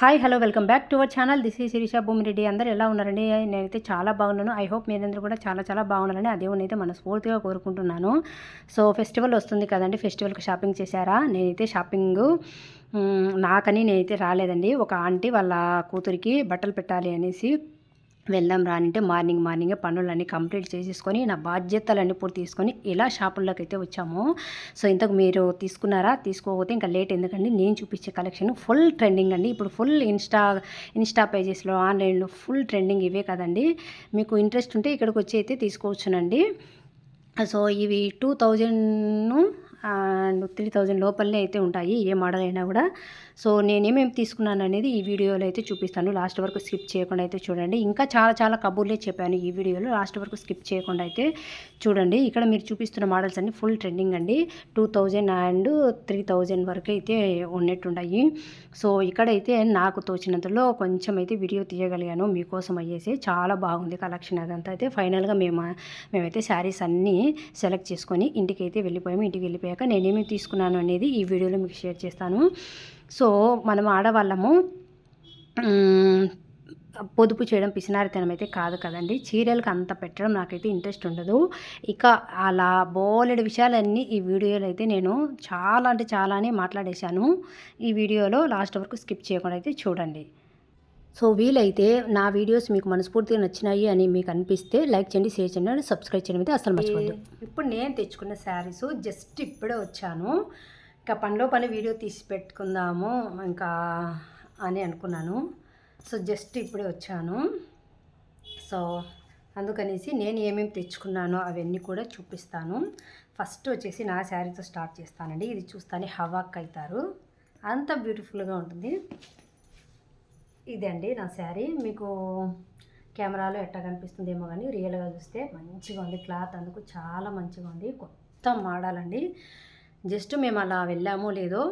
Hi hello welcome back to our channel this ఈ శిరీష భూమిరెడ్డి అందరూ ఎలా ఉన్నారండి? నేనైతే చాలా బాగున్నాను. ఐ హోప్ మీరందరూ కూడా చాలా చాలా బాగున్నారని ఆ దేవుని అయితే మనస్ఫూర్తిగా కోరుకుంటున్నాను. సో ఫెస్టివల్ వస్తుంది కదండి. ఫెస్టివల్కి షాపింగ్ చేశారా? నేనైతే షాపింగ్ నాకని నేనైతే రాలేదండి. ఒక ఆంటీ వాళ్ళ కూతురికి బట్టలు పెట్టాలి అనేసి వెళ్దాం రానంటే మార్నింగ్ మార్నింగే పనులన్నీ కంప్లీట్ చేసేసుకొని నా బాధ్యతలన్నీ పూర్తి తీసుకొని ఇలా షాపుల్లోకి అయితే వచ్చాము. సో ఇంతకు మీరు తీసుకున్నారా? తీసుకోకపోతే ఇంకా లేట్ ఎందుకండి? నేను చూపించే కలెక్షన్ ఫుల్ ట్రెండింగ్ అండి. ఇప్పుడు ఫుల్ ఇన్స్టా ఇన్స్టా పేజెస్లో ఆన్లైన్లో ఫుల్ ట్రెండింగ్ ఇవే కదండి. మీకు ఇంట్రెస్ట్ ఉంటే ఇక్కడికి వచ్చి అయితే తీసుకోవచ్చునండి. సో ఇవి టూ థౌజండ్ను అండ్ త్రీ థౌజండ్ లోపలనే అయితే ఉంటాయి ఏ మోడల్ అయినా కూడా. సో నేనేమేమి తీసుకున్నాను అనేది ఈ వీడియోలో అయితే చూపిస్తాను. లాస్ట్ వరకు స్కిప్ చేయకుండా అయితే చూడండి. ఇంకా చాలా చాలా కబుర్లే చెప్పాను ఈ వీడియోలో. లాస్ట్ వరకు స్కిప్ చేయకుండా అయితే చూడండి. ఇక్కడ మీరు చూపిస్తున్న మోడల్స్ అన్ని ఫుల్ ట్రెండింగ్ అండి. Two thousand and three thousand వరకు అయితే ఉన్నట్టున్నాయి సో ఇక్కడైతే నాకు తోచినంతలో కొంచెం అయితే వీడియో తీయగలిగాను. మీకోసం అయ్యేసి చాలా బాగుంది కలెక్షన్ అదంతా అయితే. ఫైనల్గా మేము మేమైతే శారీస్ అన్నీ సెలెక్ట్ చేసుకొని ఇంటికి అయితే వెళ్ళిపోయాము. ఇంటికి వెళ్ళిపోయాము వెళ్ళిపోయాక నేనేమి తీసుకున్నాను అనేది ఈ వీడియోలో మీకు షేర్ చేస్తాను. సో మనం ఆడవాళ్ళము పొదుపు చేయడం పిసినారితనం అయితే కాదు కదండి. చీరలకు అంత పెట్టడం నాకైతే ఇంట్రెస్ట్ ఉండదు. ఇక అలా బోలెడు విషయాలన్నీ ఈ వీడియోలో అయితే నేను చాలా అంటే చాలానే మాట్లాడేశాను. ఈ వీడియోలో లాస్ట్ వరకు స్కిప్ చేయకుండా అయితే చూడండి. సో వీలైతే నా వీడియోస్ మీకు మనస్ఫూర్తిగా నచ్చినాయి అని మీకు అనిపిస్తే లైక్ చేయండి షేర్ చేయండి అని సబ్స్క్రైబ్ చేయడం అయితే అసలు మర్చిపోద్దు ఇప్పుడు నేను తెచ్చుకున్న శారీస్ జస్ట్ ఇప్పుడే వచ్చాను. ఇంకా పనిలో పని వీడియో తీసి పెట్టుకుందాము ఇంకా అని అనుకున్నాను. సో జస్ట్ ఇప్పుడే వచ్చాను. సో అందుకనేసి నేను ఏమేమి తెచ్చుకున్నానో అవన్నీ కూడా చూపిస్తాను. ఫస్ట్ వచ్చేసి నా శారీతో స్టార్ట్ చేస్తానండి. ఇది చూస్తానే హవాక్ అవుతారు. అంత బ్యూటిఫుల్గా ఉంటుంది. ఇదండి నా శారీ. మీకు కెమెరాలో ఎట్టా కనిపిస్తుందేమో కానీ రియల్గా చూస్తే మంచిగా ఉంది. క్లాత్ అందుకు చాలా మంచిగా ఉంది. కొత్త మాడాలండి జస్ట్ మేము అలా వెళ్ళామో లేదో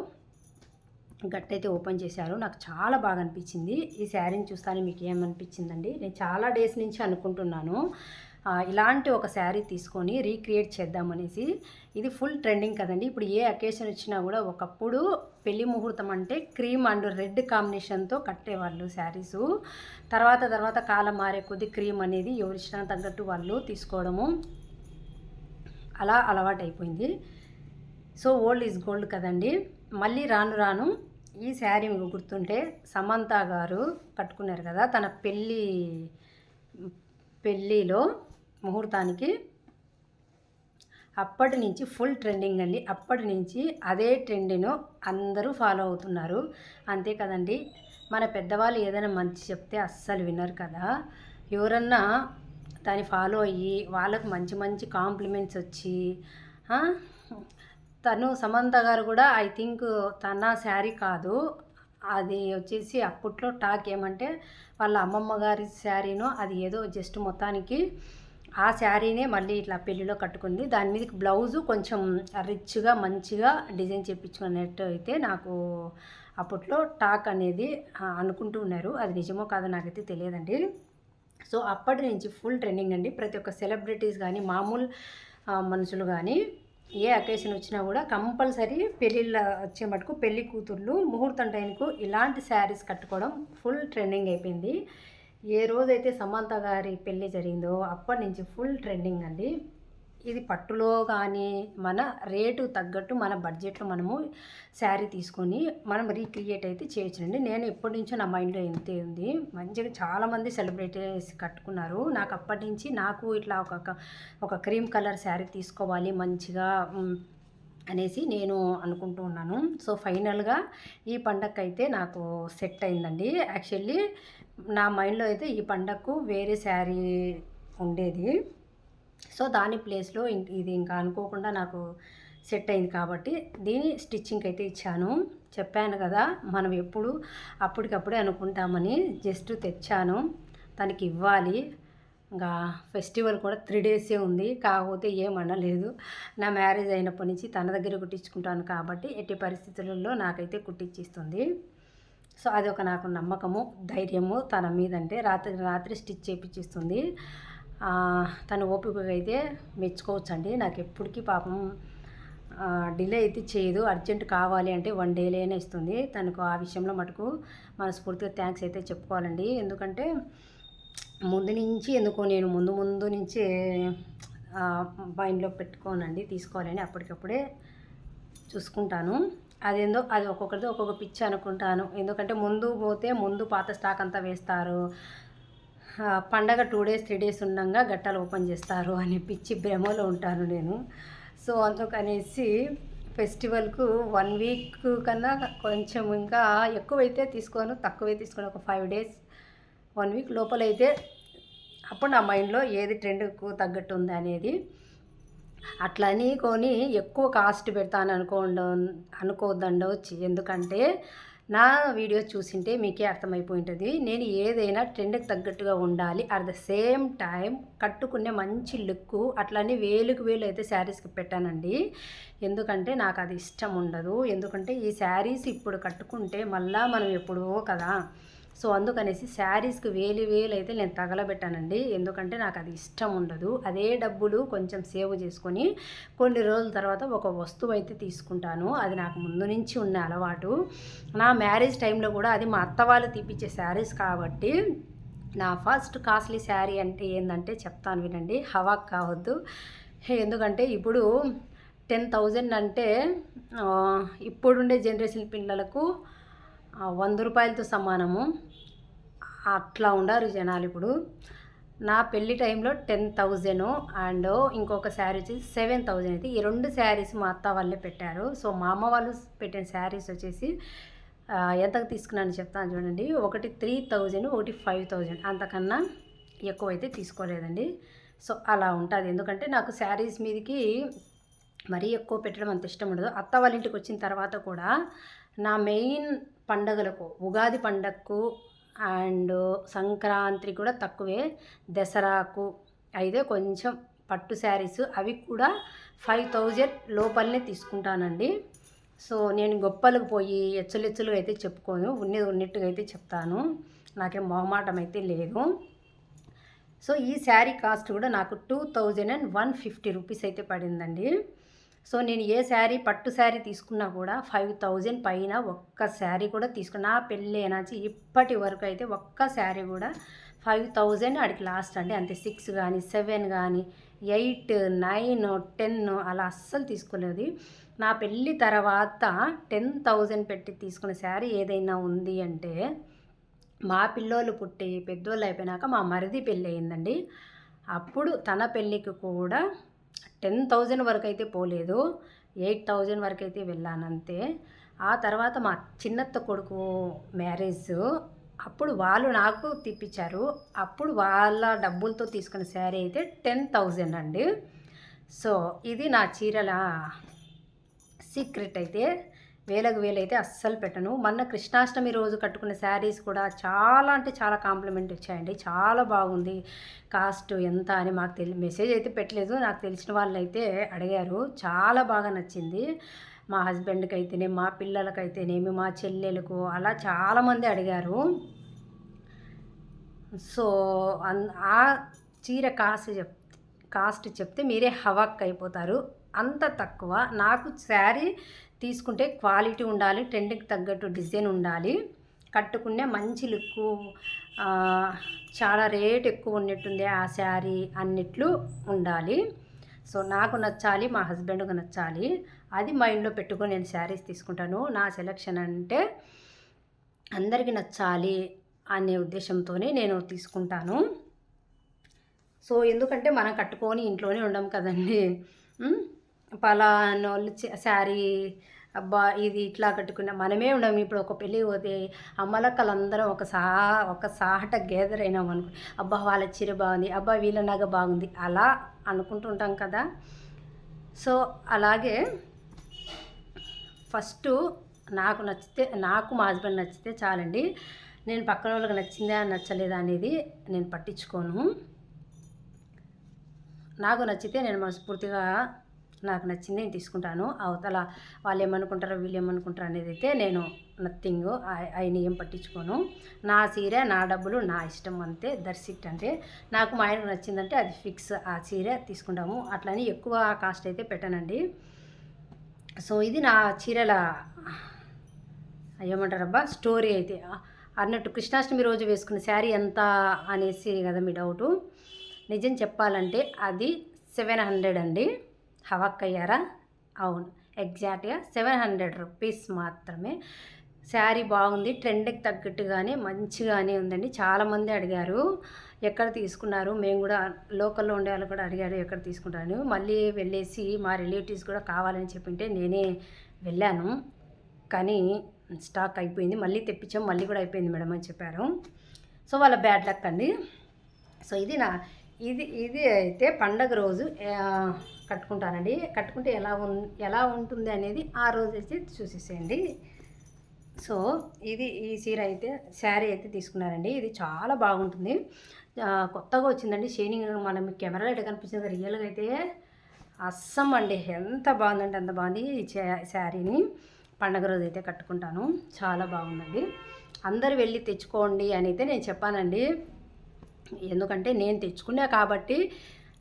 గట్టయితే ఓపెన్ చేశారు. నాకు చాలా బాగా అనిపించింది. ఈ శారీని చూస్తానే మీకు ఏమనిపించిందండి? నేను చాలా డేస్ నుంచి అనుకుంటున్నాను. ఇలాంటి ఒక శారీ తీసుకొని రీక్రియేట్ చేద్దామనేసి ఇది ఫుల్ ట్రెండింగ్ కదండి. ఇప్పుడు ఏ అకేషన్ వచ్చినా కూడా ఒకప్పుడు పెళ్ళి ముహూర్తం అంటే క్రీమ్ అండ్ రెడ్ కాంబినేషన్తో కట్టేవాళ్ళు శారీసు. తర్వాత తర్వాత కాలం మారే కొద్ది క్రీమ్ అనేది ఎవరి తగ్గట్టు వాళ్ళు తీసుకోవడము అలా అలవాటు అయిపోయింది సో ఓల్డ్ ఈజ్ గోల్డ్ కదండి. మళ్ళీ రాను రాను ఈ శారీ మీకు గుర్తుంటే సమంత గారు కట్టుకున్నారు కదా తన పెళ్ళి పెళ్ళిలో ముహూర్తానికి అప్పటి నుంచి ఫుల్ ట్రెండింగ్ అండి. అప్పటి నుంచి అదే ట్రెండ్ను అందరూ ఫాలో అవుతున్నారు. అంతే కదండి. మన పెద్దవాళ్ళు ఏదైనా మంచి చెప్తే అస్సలు వినరు కదా. ఎవరన్నా దాన్ని ఫాలో అయ్యి వాళ్ళకు మంచి మంచి కాంప్లిమెంట్స్ వచ్చి తను సమంత గారు కూడా ఐ థింక్ తన శారీ కాదు. అది వచ్చేసి అప్పట్లో టాక్ ఏమంటే వాళ్ళ అమ్మమ్మ గారి శారీను అది ఏదో జస్ట్ మొత్తానికి ఆ శారీనే మళ్ళీ ఇట్లా పెళ్ళిలో కట్టుకుంది. దాని మీదకి బ్లౌజు కొంచెం రిచ్గా మంచిగా డిజైన్ చేయించుకున్నట్టు అయితే నాకు అప్పట్లో టాక్ అనేది అనుకుంటూ ఉన్నారు. అది నిజమో కాదో నాకైతే తెలియదండి. సో అప్పటి నుంచి ఫుల్ ట్రెండింగ్ అండి. ప్రతి ఒక్క సెలబ్రిటీస్ కానీ మామూలు మనుషులు కానీ ఏ అకేషన్ వచ్చినా కూడా కంపల్సరీ పెళ్ళిళ్ళ వచ్చే మటుకు పెళ్ళి కూతుర్లు ముహూర్తం టైంకు ఇలాంటి శారీస్ కట్టుకోవడం ఫుల్ ట్రెండింగ్ అయిపోయింది. ఏ రోజైతే సమంత గారి పెళ్ళి జరిగిందో అప్పటి నుంచి ఫుల్ ట్రెండింగ్ అండి. ఇది పట్టులో కానీ మన రేటు తగ్గట్టు మన బడ్జెట్లో మనము శారీ తీసుకొని మనం రీక్రియేట్ అయితే చేయొచ్చునండి నేను ఎప్పటి నుంచో నా మైండ్లో ఇంతే ఉంది. మంచిగా చాలామంది సెలబ్రిటీస్ కట్టుకున్నారు. నాకు అప్పటి నుంచి నాకు ఇట్లా ఒక ఒక- ఒక క్రీమ్ కలర్ శారీ తీసుకోవాలి మంచిగా అనేసి నేను అనుకుంటూ ఉన్నాను. సో ఫైనల్గా ఈ పండగకి అయితే నాకు సెట్ అయిందండి. యాక్చువల్లీ నా మైండ్లో అయితే ఈ పండగకు వేరే శారీ ఉండేది. సో దాని ప్లేస్లో ఇది ఇంకా అనుకోకుండా నాకు సెట్ అయింది కాబట్టి దీని స్టిచ్చింగ్ అయితే ఇచ్చాను. చెప్పాను కదా మనం ఎప్పుడు అప్పటికప్పుడే అనుకుంటామని జస్ట్ తెచ్చాను. తనకి ఇవ్వాలి. ఇంకా ఫెస్టివల్ కూడా త్రీ డేసే ఉంది. కాకపోతే ఏమనలేదు నా మ్యారేజ్ అయినప్పటి నుంచి తన దగ్గర కుట్టించుకుంటాను కాబట్టి ఎట్టి పరిస్థితులలో నాకైతే కుట్టించిస్తుంది సో అది ఒక నాకు నమ్మకము ధైర్యము. తన మీదంటే రాత్రి రాత్రి స్టిచ్ చేయించిస్తుంది తన ఓపిక అయితే మెచ్చుకోవచ్చండి. నాకు ఎప్పటికీ పాపం డిలే అయితే చేయదు. అర్జెంట్ కావాలి అంటే వన్ డేలోనే ఇస్తుంది. తనకు ఆ విషయంలో మటుకు మనస్ఫూర్తిగా థ్యాంక్స్ అయితే చెప్పుకోవాలండి. ఎందుకంటే ముందు నుంచి ఎందుకో నేను ముందు ముందు నుంచే మైండ్లో పెట్టుకోనండి తీసుకోవాలని అప్పటికప్పుడే చూసుకుంటాను. అదేందో అది ఒక్కొక్కరిది ఒక్కొక్క పిచ్చి అనుకుంటాను. ఎందుకంటే ముందు పోతే ముందు పాత స్టాక్ అంతా వేస్తారు. పండగ టూ డేస్ త్రీ డేస్ ఉండగా గట్టాలు ఓపెన్ చేస్తారు అని పిచ్చి భ్రమలో ఉంటాను నేను. సో అందుకనేసి ఫెస్టివల్కు వన్ వీక్ కన్నా కొంచెం ఇంకా ఎక్కువైతే తీసుకోను తక్కువే తీసుకొని. ఒక ఫైవ్ డేస్ వన్ వీక్ లోపలైతే అప్పుడు నా మైండ్లో ఏది ట్రెండ్కు తగ్గట్టు ఉంది అనేది అట్లని కొని ఎక్కువ కాస్ట్ పెడతాను అనుకోండి అనుకోవద్దండవచ్చు ఎందుకంటే నా వీడియో చూసింటే మీకే అర్థమైపోయి ఉంటుంది నేను ఏదైనా ట్రెండ్కి తగ్గట్టుగా ఉండాలి అట్ ద సేమ్ టైం కట్టుకునే మంచి లుక్ అట్లని వేలుకు వేలు అయితే శారీస్కి పెట్టానండి. ఎందుకంటే నాకు అది ఇష్టం ఉండదు. ఎందుకంటే ఈ శారీస్ ఇప్పుడు కట్టుకుంటే మళ్ళా మనం ఎప్పుడో కదా సో అందుకనేసి శారీస్కి వేలు వేలు అయితే నేను తగలబెట్టానండి. ఎందుకంటే నాకు అది ఇష్టం ఉండదు. అదే డబ్బులు కొంచెం సేవ్ చేసుకొని కొన్ని రోజుల తర్వాత ఒక వస్తువు అయితే తీసుకుంటాను. అది నాకు ముందు నుంచి ఉన్న అలవాటు. నా మ్యారేజ్ టైంలో కూడా అది మా అత్త వాళ్ళు తీపిచ్చే శారీస్ కాబట్టి నా ఫస్ట్ కాస్ట్లీ శారీ అంటే ఏంటంటే చెప్తాను వినండి. హవాక్ కావద్దు. ఎందుకంటే ఇప్పుడు టెన్ థౌజండ్ అంటే ఇప్పుడుండే జనరేషన్ పిల్లలకు వంద రూపాయలతో సమానము. అట్లా ఉండారు జనాలు ఇప్పుడు. నా పెళ్ళి టైంలో టెన్ థౌజండ్ అండ్ ఇంకొక శారీ వచ్చేసి సెవెన్ థౌజండ్ అయితే ఈ రెండు శారీస్ మా అత్త వాళ్ళే పెట్టారు. సో మా అమ్మ వాళ్ళు పెట్టిన శారీస్ వచ్చేసి ఎంతకు తీసుకున్నాను చెప్తాను చూడండి. ఒకటి త్రీ థౌజండ్ ఒకటి ఫైవ్ థౌజండ్. అంతకన్నా ఎక్కువైతే తీసుకోలేదండి. సో అలా ఉంటుంది. ఎందుకంటే నాకు శారీస్ మీదకి మరీ ఎక్కువ పెట్టడం అంత ఇష్టం ఉండదు. అత్త వాళ్ళ ఇంటికి వచ్చిన తర్వాత కూడా నా మెయిన్ పండగలకు ఉగాది పండగకు అండ్ సంక్రాంతి కూడా తక్కువే. దసరాకు అయితే కొంచెం పట్టు శారీస్ అవి కూడా ఫైవ్ థౌజండ్ లోపలనే తీసుకుంటానండి. సో నేను గొప్పలకు పోయి ఎచ్చలెచ్చలు అయితే చెప్పుకోను ఉన్నది ఉన్నట్టుగా అయితే చెప్తాను. నాకేం మొహమాటం అయితే లేదు. సో ఈ శారీ కాస్ట్ కూడా నాకు two thousand and one fifty rupees అయితే పడిందండి. సో నేను ఏ శారీ పట్టు శారీ తీసుకున్నా కూడా ఫైవ్ థౌజండ్ పైన ఒక్క శారీ కూడా తీసుకున్నా. పెళ్ళి అయినాచి ఇప్పటి వరకు అయితే ఒక్క శారీ కూడా ఫైవ్ థౌజండ్ ఆడికి లాస్ట్. అండి అంతే సిక్స్ కానీ సెవెన్ కానీ ఎయిట్ నైన్ టెన్ అలా అస్సలు తీసుకోలేదు. నా పెళ్ళి తర్వాత టెన్ థౌజండ్ పెట్టి తీసుకున్న శారీ ఏదైనా ఉంది అంటే మా పిల్లోళ్ళు పుట్టి పెద్దోళ్ళు అయిపోయినాక మా మరిది పెళ్ళి అయిందండి. అప్పుడు తన పెళ్ళికి కూడా టెన్ థౌజండ్ వరకు అయితే పోలేదు ఎయిట్ థౌజండ్ వరకు అయితే వెళ్ళాను అంతే ఆ తర్వాత మా చిన్నత్త కొడుకు మ్యారేజ్ అప్పుడు వాళ్ళు నాకు తిప్పించారు. అప్పుడు వాళ్ళ డబ్బులతో తీసుకున్న శారీ అయితే టెన్ థౌజండ్ అండి. సో ఇది నా చీరల సీక్రెట్ అయితే. వేలకు వేలైతే అస్సలు పెట్టను. మొన్న కృష్ణాష్టమి రోజు కట్టుకున్న శారీస్ కూడా చాలా అంటే చాలా కాంప్లిమెంట్ వచ్చాయండి చాలా బాగుంది. కాస్ట్ ఎంత అని మాకు తెలి మెసేజ్ అయితే పెట్టలేదు. నాకు తెలిసిన వాళ్ళు అయితే అడిగారు. చాలా బాగా నచ్చింది. మా హస్బెండ్కి అయితేనే మా పిల్లలకైతేనేమి మా చెల్లెలకు అలా చాలామంది అడిగారు. సో ఆ చీర కాస్ట్ చెప్ కాస్ట్ చెప్తే మీరే హవాక్ అయిపోతారు. అంత తక్కువ. నాకు శారీ తీసుకుంటే క్వాలిటీ ఉండాలి ట్రెండ్కి తగ్గట్టు డిజైన్ ఉండాలి. కట్టుకునే మంచి లుక్ చాలా రేట్ ఎక్కువ ఉన్నట్టుంది ఆ శారీ అన్నిట్లు ఉండాలి. సో నాకు నచ్చాలి మా హస్బెండ్కి నచ్చాలి. అది మైండ్లో పెట్టుకొని నేను శారీస్ తీసుకుంటాను. నా సెలెక్షన్ అంటే అందరికీ నచ్చాలి అనే ఉద్దేశంతోనే నేను తీసుకుంటాను. సో ఎందుకంటే మనం కట్టుకొని ఇంట్లోనే ఉండం కదండి. పలానోళ్ళు శారీ అబ్బా ఇది ఇట్లా కట్టుకున్న మనమే ఉండము ఇప్పుడు ఒక పెళ్ళి పోతే అమ్మలక్కలందరం ఒక సా ఒక సాహట గేదర్ అయినాం అనుకో అబ్బా వాళ్ళ చీర బాగుంది అబ్బా వీళ్ళ నగ బాగుంది అలా అనుకుంటుంటాం కదా. సో అలాగే ఫస్ట్ నాకు నచ్చితే నాకు మా హస్బెండ్ నచ్చితే చాలండి. నేను పక్కన వాళ్ళకి నచ్చిందా నచ్చలేదా అనేది నేను పట్టించుకోను. నాకు నచ్చితే నేను మనస్ఫూర్తిగా నాకు నచ్చింది నేను తీసుకుంటాను. అవతల వాళ్ళు ఏమనుకుంటారో వీళ్ళు ఏమనుకుంటారో అనేది అయితే నేను నథింగ్ ఆయన ఏం పట్టించుకోను. నా చీర నా డబ్బులు నా ఇష్టం అంతే. దర్శిట్ అంటే నాకు మా ఆయనకు నచ్చిందంటే అది ఫిక్స్ ఆ చీర తీసుకుంటాము. అట్లని ఎక్కువ కాస్ట్ అయితే పెట్టనండి. సో ఇది నా చీరల ఏమంటారబ్బా స్టోరీ అయితే. అన్నట్టు కృష్ణాష్టమి రోజు వేసుకున్న శారీ ఎంత అనేసి కదా మీ డౌటు నిజం చెప్పాలంటే అది సెవెన్ హండ్రెడ్ అండి. హవక్కయ్యారా? అవును. ఎగ్జాక్ట్గా సెవెన్ హండ్రెడ్ రూపీస్ మాత్రమే. శారీ బాగుంది. ట్రెండ్కి తగ్గట్టుగానే మంచిగానే ఉందండి. చాలామంది అడిగారు ఎక్కడ తీసుకున్నారు? మేము కూడా లోకల్లో ఉండే వాళ్ళు కూడా అడిగారు ఎక్కడ తీసుకుంటాను మళ్ళీ వెళ్ళేసి మా రిలేటివ్స్ కూడా కావాలని చెప్పింటే నేనే వెళ్ళాను. కానీ స్టాక్ అయిపోయింది. మళ్ళీ తెప్పించాం. మళ్ళీ కూడా అయిపోయింది మేడం అని చెప్పారు. సో వాళ్ళ బ్యాడ్ లక్ అండి. సో ఇది నా ఇది ఇది అయితే పండగ రోజు. కట్టుకుంటానండి. కట్టుకుంటే ఎలా ఉన్ ఎలా ఉంటుంది అనేది ఆ రోజు అయితే చూసేసేయండి. సో ఇది ఈ చీర అయితే శారీ అయితే తీసుకున్నారండి. ఇది చాలా బాగుంటుంది. కొత్తగా వచ్చిందండి. షైనింగ్ మనం కెమెరాలో ఎట్లా కనిపించింది రియల్గా అయితే అస్సం అండి. ఎంత బాగుందంటే అంత బాగుంది ఈ శారీని. పండగ రోజు అయితే కట్టుకుంటాను. చాలా బాగుందండి. అందరు వెళ్ళి తెచ్చుకోండి అని అయితే నేను చెప్పానండి. ఎందుకంటే నేను తెచ్చుకున్నా కాబట్టి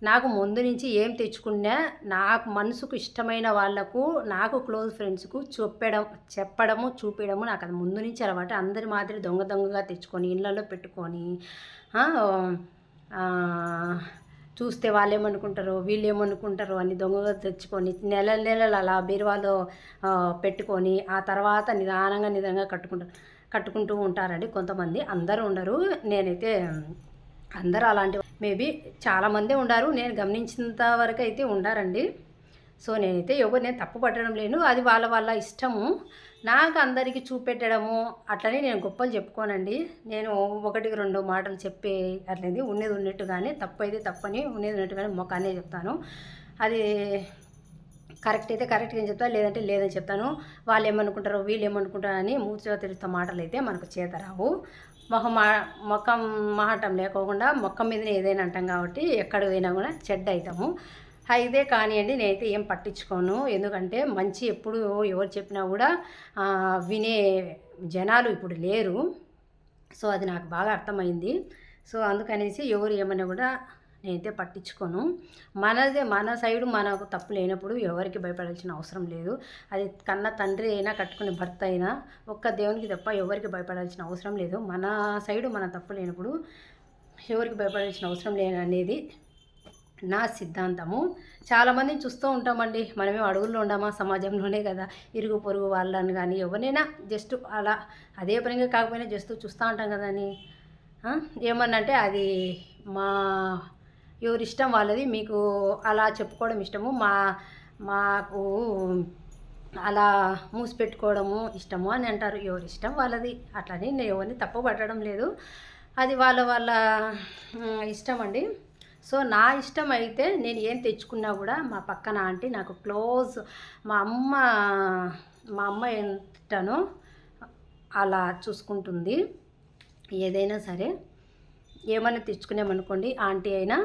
నాకు ముందు నుంచి ఏం తెచ్చుకున్నా నాకు మనసుకు ఇష్టమైన వాళ్ళకు నాకు క్లోజ్ ఫ్రెండ్స్కు చెప్పడం చెప్పడము చూపించడము నాకు అది ముందు నుంచి అలవాటు. అందరి మాదిరి దొంగ దొంగగా తెచ్చుకొని ఇళ్ళల్లో పెట్టుకొని చూస్తే వాళ్ళు ఏమనుకుంటారో వీళ్ళు ఏమనుకుంటారో అని దొంగగా తెచ్చుకొని నెల నెలలు అలా బీరువాలో పెట్టుకొని ఆ తర్వాత నిదానంగా నిదానంగా కట్టుకుంటారు కట్టుకుంటూ ఉంటారండి కొంతమంది. అందరూ ఉండరు. నేనైతే అందరూ అలాంటి మేబీ చాలామంది ఉండారు. నేను గమనించినంత వరకు అయితే ఉండారండి. సో నేనైతే ఎవరు నేను తప్పు పట్టడం లేను. అది వాళ్ళ వాళ్ళ ఇష్టము. నాకు అందరికీ చూపెట్టడము అట్లనే నేను గొప్పలు చెప్పుకోనండి. నేను ఒకటికి రెండు మాటలు చెప్పే అట్లయింది ఉన్నది ఉన్నట్టుగానే తప్పు అయితే తప్పని ఉన్నది ఉన్నట్టుగానే మొక్కనే చెప్తాను. అది కరెక్ట్ అయితే కరెక్ట్గా చెప్తాను లేదంటే లేదని చెప్తాను. వాళ్ళు ఏమనుకుంటారో వీళ్ళు ఏమనుకుంటారో అని మూర్చగా తెలుస్తున్న మాటలు అయితే మనకు చేత రావు మొహం మొఖం మాటం లేకోకుండా మొక్కం మీదనే ఏదైనా అంటాం కాబట్టి ఎక్కడ పోయినా కూడా చెడ్డ అవుతాము. అయితే కానివ్వండి నేనైతే ఏం పట్టించుకోను. ఎందుకంటే మంచి ఎప్పుడు ఎవరు చెప్పినా కూడా వినే జనాలు ఇప్పుడు లేరు. సో అది నాకు బాగా అర్థమైంది. సో అందుకనేసి ఎవరు ఏమైనా కూడా నేనైతే పట్టించుకోను. మనదే మన సైడు మనకు తప్పు లేనప్పుడు ఎవరికి భయపడాల్సిన అవసరం లేదు. అది కన్న తండ్రి అయినా కట్టుకునే భర్త అయినా ఒక్క దేవునికి తప్ప ఎవరికి భయపడాల్సిన అవసరం లేదు. మన సైడు మన తప్పు లేనప్పుడు ఎవరికి భయపడాల్సిన అవసరం లేననేది అనేది నా సిద్ధాంతము. చాలామందిని చూస్తూ ఉంటామండి మనమే అడుగుల్లో ఉండమా సమాజంలోనే కదా? ఇరుగు పొరుగు వాళ్ళని కానీ ఎవరినైనా జస్ట్ అలా అదే పనిగా కాకపోయినా జస్ట్ చూస్తూ ఉంటాం కదా అని ఆ, ఏమన్నంటే అది మా ఎవరి ఇష్టం వాళ్ళది మీకు అలా చెప్పుకోవడం ఇష్టము మా మాకు అలా మూసిపెట్టుకోవడము ఇష్టము అని అంటారు. ఎవరి ఇష్టం వాళ్ళది. అట్లని నేను ఎవరిని తప్పబట్టడం లేదు. అది వాళ్ళ వాళ్ళ ఇష్టం అండి. సో నా ఇష్టం అయితే నేను ఏం తెచ్చుకున్నా కూడా మా పక్కన ఆంటీ నాకు క్లోజ్ మా అమ్మ మా అమ్మ ఎంతనో అలా చూసుకుంటుంది. ఏదైనా సరే ఏమైనా తెచ్చుకునేమనుకోండి ఆంటీ అయినా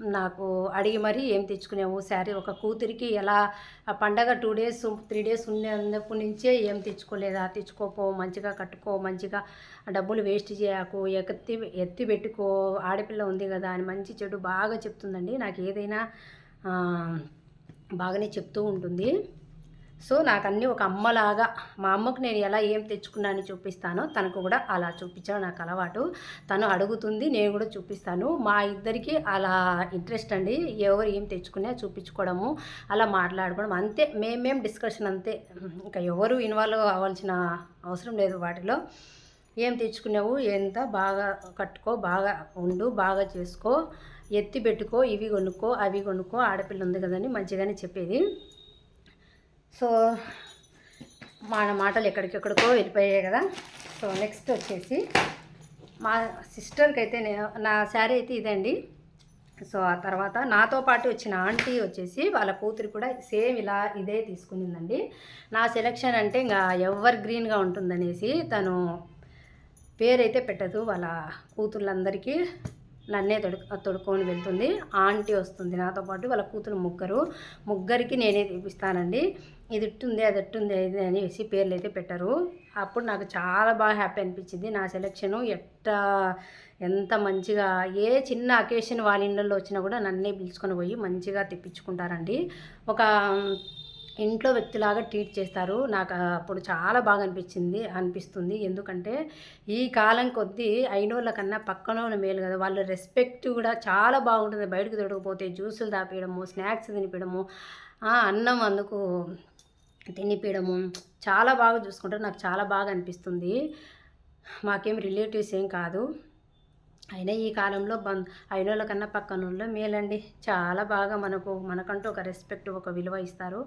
నాకు అడిగి మరీ ఏం తెచ్చుకునేవు? శారీ ఒక కూతురికి ఎలా పండగ టూ డేస్ త్రీ డేస్ ఉన్నప్పటి నుంచే ఏం తెచ్చుకోలేదా? తెచ్చుకోపో మంచిగా కట్టుకో మంచిగా డబ్బులు వేస్ట్ చేయకు ఎత్తి ఎత్తి పెట్టుకో ఆడపిల్ల ఉంది కదా అని మంచి చెడు బాగా చెప్తుందండి. నాకు ఏదైనా బాగానే చెప్తూ ఉంటుంది. సో నాకు అన్నీ ఒక అమ్మలాగా మా అమ్మకు నేను ఎలా ఏం తెచ్చుకున్నాను చూపిస్తానో తనకు కూడా అలా చూపించడం నాకు అలవాటు. తను అడుగుతుంది నేను కూడా చూపిస్తాను. మా ఇద్దరికి అలా ఇంట్రెస్ట్ అండి ఎవరు ఏం తెచ్చుకున్నా చూపించుకోవడము అలా మాట్లాడుకోవడం అంతే. మేమేం డిస్కషన్ అంతే. ఇంకా ఎవరు ఇన్వాల్వ్ అవ్వాల్సిన అవసరం లేదు వాటిలో. ఏం తెచ్చుకున్నావు ఎంత బాగా కట్టుకో బాగా ఉండు బాగా చేసుకో ఎత్తి పెట్టుకో ఇవి కొనుక్కో అవి కొనుక్కో ఆడపిల్ల ఉంది కదని మంచిగానే చెప్పేది. సో మన మాటలు ఎక్కడికెక్కడికో వెళ్ళిపోయాయి కదా. సో నెక్స్ట్ వచ్చేసి మా సిస్టర్కి అయితే నేను నా శారీ అయితే ఇదండి. సో ఆ తర్వాత నాతో పాటు వచ్చిన ఆంటీ వచ్చేసి వాళ్ళ కూతురు కూడా సేమ్ ఇలా ఇదే తీసుకునిందండి. నా సెలెక్షన్ అంటే ఇంకా ఎవర్ గ్రీన్గా ఉంటుందనేసి తను పేరైతే పెట్టదు వాళ్ళ కూతుర్లందరికీ. నన్నే తొడు తొడుక్కొని వెళ్తుంది. ఆంటీ వస్తుంది నాతో పాటు వాళ్ళ కూతురు ముగ్గురు. ముగ్గురికి నేనే తెప్పిస్తానండి ఇది ఇట్టుంది అది ఇట్టుంది ఇది అనేసి పేర్లు అయితే పెట్టరు. అప్పుడు నాకు చాలా బాగా హ్యాపీ అనిపించింది. నా సెలెక్షను ఎట్ట ఎంత మంచిగా ఏ చిన్న అకేషన్ వాళ్ళ ఇళ్ళల్లో వచ్చినా కూడా నన్నే పిలుచుకొని పోయి మంచిగా తెప్పించుకుంటారండి. ఒక ఇంట్లో వ్యక్తిలాగా ట్రీట్ చేస్తారు. నాకు అప్పుడు చాలా బాగా అనిపించింది అనిపిస్తుంది. ఎందుకంటే ఈ కాలం కొద్దీ అయినోళ్ళ కన్నా పక్కన వాళ్ళ మేలు కదా. వాళ్ళ రెస్పెక్ట్ కూడా చాలా బాగుంటుంది. బయటకు తొడకపోతే జ్యూసులు తాపేయడము స్నాక్స్ తినిపించడము అన్నం అందుకు తినిపించడము చాలా బాగా చూసుకుంటారు. నాకు చాలా బాగా అనిపిస్తుంది. మాకేం రిలేటివ్స్ ఏం కాదు. అయినా ఈ కాలంలో బంద్ అయినోళ్ళ కన్నా పక్కన మేలండి. చాలా బాగా మనకు మనకంటూ ఒక రెస్పెక్ట్ ఒక విలువ ఇస్తారు.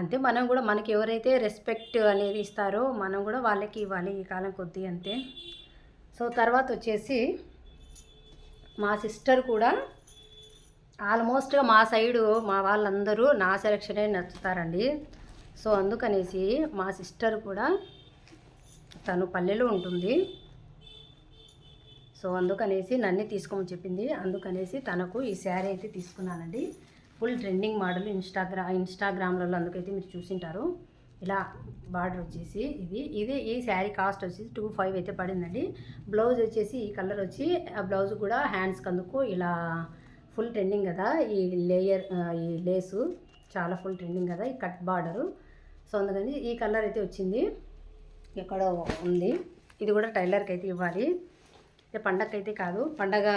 అంతే మనం కూడా మనకి ఎవరైతే రెస్పెక్ట్ అనేది ఇస్తారో మనం కూడా వాళ్ళకి ఇవ్వాలి ఈ కాలం కొద్ది అంతే. సో తర్వాత వచ్చేసి మా సిస్టర్ కూడా ఆల్మోస్ట్గా మా సైడు మా వాళ్ళందరూ నా సెలక్షనే నచ్చుతారండి. సో అందుకనేసి మా సిస్టర్ కూడా తను పల్లెలో ఉంటుంది. సో అందుకనేసి నన్ను తీసుకోమని చెప్పింది. అందుకనేసి తనకు ఈ శారీ అయితే తీసుకున్నానండి. ఫుల్ ట్రెండింగ్ మోడల్ ఇన్స్టాగ్రా ఇన్స్టాగ్రామ్లలో అందుకైతే మీరు చూసింటారు. ఇలా బార్డర్ వచ్చేసి ఇది. ఇది ఈ శారీ కాస్ట్ వచ్చేసి టూ ఫైవ్ అయితే పడిందండి. బ్లౌజ్ వచ్చేసి ఈ కలర్ వచ్చి ఆ బ్లౌజ్ కూడా హ్యాండ్స్కి అందుకు ఇలా ఫుల్ ట్రెండింగ్ కదా. ఈ లేయర్ ఈ లేసు చాలా ఫుల్ ట్రెండింగ్ కదా ఈ కట్ బార్డరు సో అందుకని ఈ కలర్ అయితే వచ్చింది. ఎక్కడో ఉంది. ఇది కూడా టైలర్కి అయితే ఇవ్వాలి. అయితే పండగ అయితే కాదు పండగ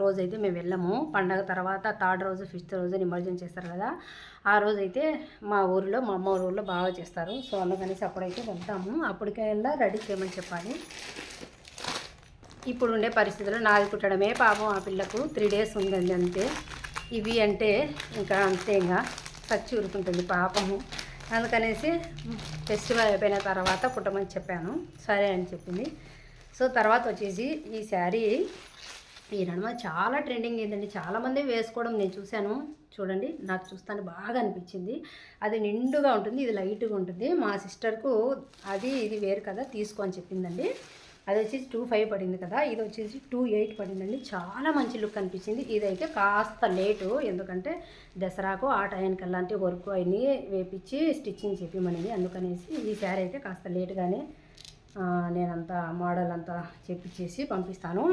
రోజు అయితే మేము వెళ్ళము. పండగ తర్వాత థర్డ్ రోజు ఫిఫ్త్ రోజు నిమజ్జనం చేస్తారు కదా. ఆ రోజు అయితే మా ఊరిలో మా అమ్మ ఊరిలో బాగా చేస్తారు. సో అందుకనేసి అప్పుడైతే వెళ్తాము. అప్పటికెల్లా రెడీ చేయమని చెప్పాలి. ఇప్పుడు ఉండే పరిస్థితుల్లో నాది కుట్టడమే పాపం ఆ పిల్లకు త్రీ డేస్ ఉందండి అంతే. ఇవి అంటే ఇంకా అంతే ఇంకా చచ్చి ఉరుకుంటుంది పాపము. అందుకనేసి ఫెస్టివల్ అయిపోయిన తర్వాత కుట్టమని చెప్పాను. సరే అని చెప్పింది. సో తర్వాత వచ్చేసి ఈ శారీ ఈ నడుమ చాలా ట్రెండింగ్ ఏంటండి చాలామంది వేసుకోవడం నేను చూశాను. చూడండి నాకు చూస్తాను బాగా అనిపించింది. అది నిండుగా ఉంటుంది ఇది లైట్గా ఉంటుంది. మా సిస్టర్కు అది ఇది వేరు కదా తీసుకో అని చెప్పిందండి. అది వచ్చేసి టూ ఫైవ్ పడింది కదా ఇది వచ్చేసి టూ ఎయిట్ పడిందండి. చాలా మంచి లుక్ అనిపించింది. ఇదైతే కాస్త లేటు ఎందుకంటే దసరాకు ఆ టైంకి అలాంటి వర్క్ అవన్నీ వేపించి స్టిచ్చింగ్ చెప్పమనింది అందుకనేసి ఈ శారీ అయితే కాస్త లేటుగానే నేనంతా మోడల్ అంతా చెప్పించేసి పంపిస్తాను.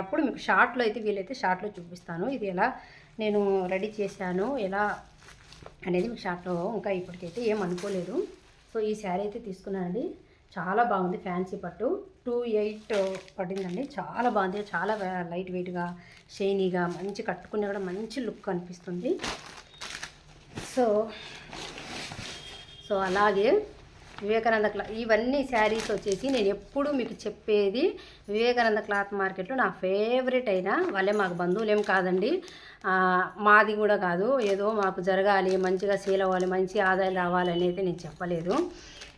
అప్పుడు మీకు షార్ట్లో అయితే వీలైతే షార్ట్లో చూపిస్తాను. ఇది ఎలా నేను రెడీ చేశాను ఎలా అనేది మీకు షార్ట్లో ఇంకా ఇప్పటికైతే ఏం అనుకోలేదు. సో ఈ శారీ అయితే తీసుకున్నానండి. చాలా బాగుంది ఫ్యాన్సీ పట్టు. టూ ఎయిట్ పడిందండి చాలా బాగుంది. చాలా లైట్ వెయిట్గా షైనీగా మంచి కట్టుకునే కూడా మంచి లుక్ అనిపిస్తుంది. సో సో అలాగే వివేకానంద క్లా ఇవన్నీ శారీస్ వచ్చేసి నేను ఎప్పుడు మీకు చెప్పేది వివేకానంద క్లాత్ మార్కెట్లో నా ఫేవరెట్ అయినా వాళ్ళే మాకు బంధువులేం కాదండి. మాది కూడా కాదు. ఏదో మాకు జరగాలి మంచిగా సేల్ అవ్వాలి మంచి ఆదాయం రావాలి అనేది నేను చెప్పలేదు.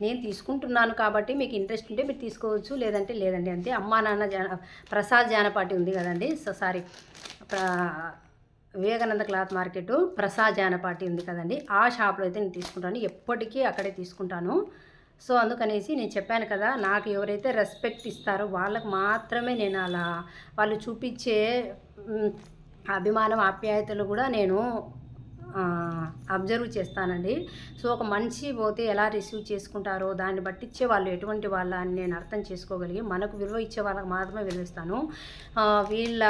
నేను తీసుకుంటున్నాను కాబట్టి మీకు ఇంట్రెస్ట్ ఉంటే మీరు తీసుకోవచ్చు లేదంటే లేదండి అంతే. అమ్మా నాన్న జాన ప్రసాద్ జానపాటి ఉంది కదండి. So sorry Vivekananda cloth market Prasad Janapati ఉంది కదండి. ఆ షాప్లో అయితే నేను తీసుకుంటాను. ఎప్పటికీ అక్కడే తీసుకుంటాను. సో అందుకనేసి నేను చెప్పాను కదా నాకు ఎవరైతే రెస్పెక్ట్ ఇస్తారో వాళ్ళకు మాత్రమే నేను అలా వాళ్ళు చూపించే అభిమానం ఆప్యాయతలు కూడా నేను అబ్జర్వ్ చేస్తానండి. సో ఒక మనిషి పోతే ఎలా రిసీవ్ చేసుకుంటారో దాన్ని బట్టి ఇచ్చే వాళ్ళు ఎటువంటి వాళ్ళ అని నేను అర్థం చేసుకోగలిగి మనకు విలువ ఇచ్చే వాళ్ళకి మాత్రమే విలువిస్తాను వీళ్ళ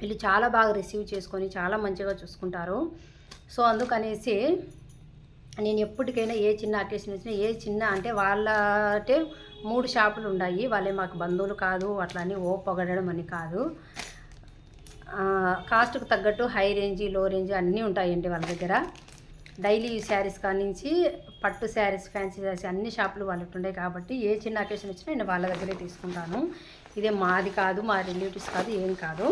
వీళ్ళు చాలా బాగా రిసీవ్ చేసుకొని చాలా మంచిగా చూసుకుంటారు. సో అందుకనేసి నేను ఎప్పటికైనా ఏ చిన్న అకేషన్ వచ్చినా ఏ చిన్న అంటే వాళ్ళ మూడు షాపులు ఉన్నాయి వాళ్ళే మాకు బంధువులు కాదు అట్లా అని ఓ పొగడడం అని కాదు. కాస్ట్కు తగ్గట్టు హై రేంజ్లో రేంజ్ అన్నీ ఉంటాయండి వాళ్ళ దగ్గర. డైలీ శారీస్ కానించి పట్టు శారీస్ ఫ్యాన్సీ శారీస్ అన్ని షాపులు వాళ్ళకి ఉంటాయి కాబట్టి ఏ చిన్న అకేషన్ వచ్చినా నేను వాళ్ళ దగ్గరే తీసుకుంటాను. ఇదే మాది కాదు మా రిలేటివ్స్ కాదు ఏం కాదు.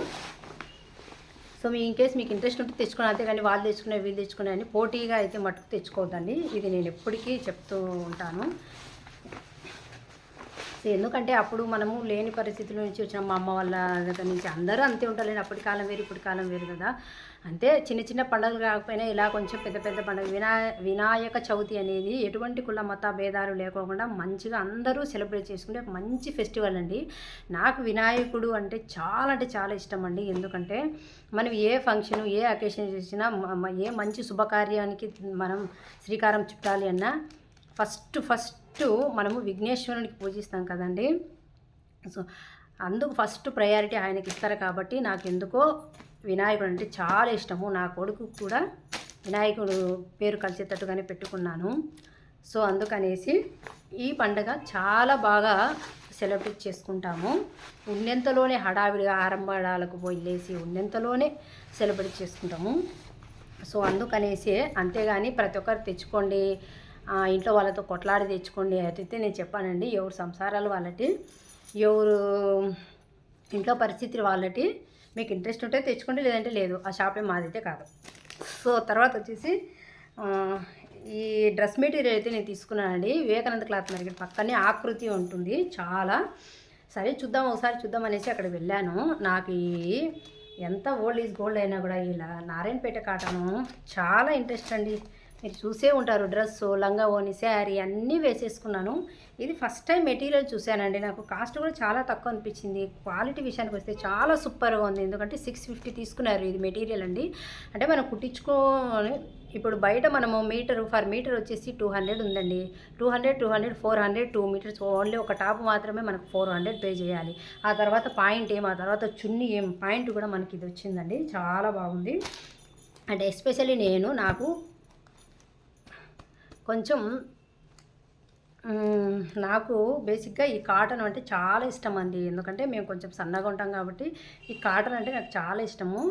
సో మీ ఇన్ కేస్ మీకు ఇంట్రెస్ట్ ఉంటే తెచ్చుకోండి అంతేగాని వాళ్ళు తెచ్చుకునే వీళ్ళు తెచ్చుకునే అని పోటీగా అయితే మటుకు తెచ్చుకోవద్దండి. ఇది నేను ఎప్పటికీ చెప్తూ ఉంటాను. ఎందుకంటే అప్పుడు మనము లేని పరిస్థితుల నుంచి వచ్చిన మా అమ్మ వాళ్ళ దగ్గర నుంచి అందరూ అంతే ఉంటారు. అప్పటి కాలం వేరు ఇప్పటి కాలం వేరు కదా. అంటే చిన్న చిన్న పండుగలు కాకపోయినా ఇలా కొంచెం పెద్ద పెద్ద పండుగ వినాయ వినాయక చవితి అనేది ఎటువంటి కుల మత భేదాలు లేకోకుండా మంచిగా అందరూ సెలబ్రేట్ చేసుకునే ఒక మంచి ఫెస్టివల్ అండి. నాకు వినాయకుడు అంటే చాలా అంటే చాలా ఇష్టం అండి. ఎందుకంటే మనం ఏ ఫంక్షన్ ఏ అకేషన్ చేసినా ఏ మంచి శుభకార్యానికి మనం శ్రీకారం చుట్టాలి అన్నా ఫస్ట్ ఫస్ట్ మనము విఘ్నేశ్వరునికి పూజిస్తాం కదండి. సో అందుకు ఫస్ట్ ప్రయారిటీ ఆయనకి ఇస్తారు కాబట్టి నాకు ఎందుకో వినాయకుడు అంటే చాలా ఇష్టము. నా కొడుకు కూడా వినాయకుడు పేరు కలిసేటట్టుగానే పెట్టుకున్నాను. సో అందుకనేసి ఈ పండుగ చాలా బాగా సెలబ్రేట్ చేసుకుంటాము. ఉన్నంతలోనే హడావిడిగా ఆరంభడాలకు పోయి లేచి ఉన్నంతలోనే సెలబ్రేట్ చేసుకుంటాము. సో అందుకనేసి అంతేగాని ప్రతి ఒక్కరు తెచ్చుకోండి ఇంట్లో వాళ్ళతో కొట్లాడి తెచ్చుకోండి అయితే నేను చెప్పానండి. ఎవరు సంసారాలు వాళ్ళటి ఎవరు ఇంట్లో పరిస్థితి వాళ్ళటి మీకు ఇంట్రెస్ట్ ఉంటే తెచ్చుకోండి లేదంటే లేదు. ఆ షాపే మాదైతే కాదు. సో తర్వాత వచ్చేసి ఈ డ్రెస్ మెటీరియల్ అయితే నేను తీసుకున్నానండి. వివేకానంద క్లాత్ మార్కెట్ పక్కనే ఆకృతి ఉంటుంది. చాలా. సరే చూద్దాం ఒకసారి చూద్దాం అనేసి అక్కడ వెళ్ళాను. నాకు ఈ ఎంత ఓల్డ్ ఈజ్ గోల్డ్ అయినా కూడా ఇలా నారాయణపేట కాటను చాలా ఇంట్రెస్ట్ అండి. మీరు చూసే ఉంటారు డ్రెస్ లంగా ఓని శారీ అన్నీ వేసేసుకున్నాను. ఇది ఫస్ట్ టైం మెటీరియల్ చూశానండి. నాకు కాస్ట్ కూడా చాలా తక్కువ అనిపించింది. క్వాలిటీ విషయానికి వస్తే చాలా సూపర్గా ఉంది. ఎందుకంటే సిక్స్ ఫిఫ్టీ తీసుకున్నారు ఇది మెటీరియల్ అండి. అంటే మనం కుట్టించుకో ఇప్పుడు బయట మనము మీటర్ ఫర్ మీటర్ వచ్చేసి టూ హండ్రెడ్ ఉందండి. Two hundred two hundred four hundred two metres only ఒక టాప్ మాత్రమే మనకు ఫోర్ హండ్రెడ్ పే చేయాలి. ఆ తర్వాత పాయింట్ ఏం ఆ తర్వాత చున్నీ ఏం పాయింట్ కూడా మనకి ఇది వచ్చిందండి. చాలా బాగుంది. అంటే ఎస్పెషల్లీ నేను నాకు కొంచెం నాకు బేసిక్గా ఈ కాటన్ అంటే చాలా ఇష్టం అండి. ఎందుకంటే మేము కొంచెం సన్నగా ఉంటాం కాబట్టి ఈ కాటన్ అంటే నాకు చాలా ఇష్టము.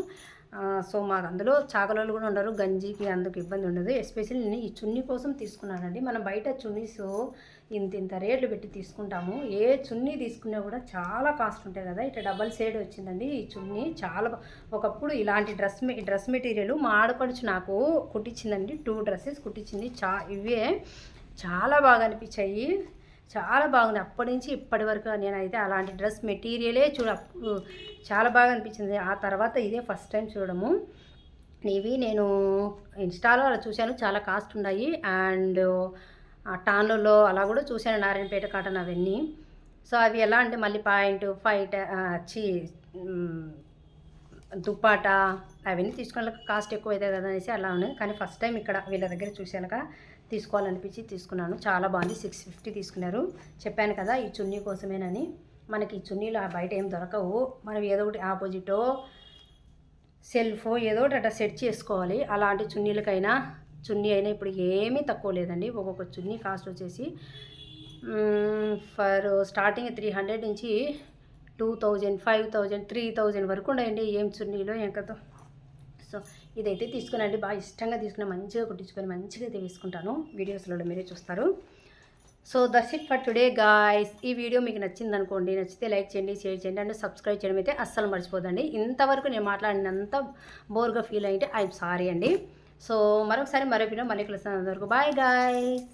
సో మాకు అందులో చాకలోళ్ళు కూడా ఉండరు గంజికి అందుకు ఇబ్బంది ఉండదు. ఎస్పెషల్లీ నేను ఈ చున్నీ కోసం తీసుకున్నానండి. మనం బయట చున్నీస్ ఇంత ఇంత రేట్లు పెట్టి తీసుకుంటాము. ఏ చున్నీ తీసుకున్నా కూడా చాలా కాస్ట్ ఉంటాయి కదా. ఇట్లా డబల్ సైడ్ వచ్చిందండి. ఈ చున్నీ చాలా ఒకప్పుడు ఇలాంటి డ్రెస్ మె డ్రెస్ మెటీరియల్ మా ఆడపడుచు నాకు కుట్టించిందండి. Two dresses కుట్టించింది. చా ఇవే చాలా బాగా అనిపించాయి. చాలా బాగుంది. అప్పటి నుంచి ఇప్పటి వరకు నేనైతే అలాంటి డ్రెస్ మెటీరియలే చూడ చాలా బాగా అనిపించింది. ఆ తర్వాత ఇదే ఫస్ట్ టైం చూడము ఇవి నేను ఇన్స్టాలో అలా చూశాను. చాలా కాస్ట్ ఉన్నాయి. అండ్ టాన్లలో అలా కూడా చూశాను. నారాయణపేట కాటన్ అవన్నీ. సో అవి ఎలా అంటే మళ్ళీ పాయింట్ ఫైట్ చీ దుప్పాట అవన్నీ తీసుకోవడానికి కాస్ట్ ఎక్కువ అవుతాయి కదా అనేసి అలా ఉన్నాయి. కానీ ఫస్ట్ టైం ఇక్కడ వీళ్ళ దగ్గర చూశానుక తీసుకోవాలనిపించి తీసుకున్నాను. చాలా బాగుంది. సిక్స్ ఫిఫ్టీ తీసుకున్నారు. చెప్పాను కదా ఈ చున్నీ కోసమేనని. మనకి ఈ చున్నీలు ఆ బయట ఏం దొరకవు. మనం ఏదో ఒకటి ఆపోజిటో సెల్ఫో ఏదో ఒకటి అట్లా సెట్ చేసుకోవాలి. అలాంటి చున్నీలకైనా చున్నీ అయినా ఇప్పుడు ఏమీ తక్కువ లేదండి. ఒక్కొక్క చున్నీ కాస్ట్ వచ్చేసి ఫర్ స్టార్టింగ్ త్రీ హండ్రెడ్ నుంచి two thousand five thousand three thousand వరకు ఉన్నాయండి. ఏం చున్నీలో ఏం కథ. సో ఇదైతే తీసుకునండి బాగా ఇష్టంగా తీసుకుని మంచిగా కుట్టించుకొని మంచిగా అయితే వేసుకుంటాను. వీడియోస్లో మీరే చూస్తారు. So that's it for today guys ఈ వీడియో మీకు నచ్చింది అనుకోండి నచ్చితే లైక్ చేయండి షేర్ చేయండి అండ్ సబ్స్క్రైబ్ చేయడం అయితే అస్సలు మర్చిపోదండి. ఇంతవరకు నేను మాట్లాడినంత బోర్గా ఫీల్ అయితే ఐఎమ్ సారీ అండి. సో మరొకసారి మరో వీడియో మళ్ళీ కలుస్తాను. అంతవరకు బాయ్ గాయస్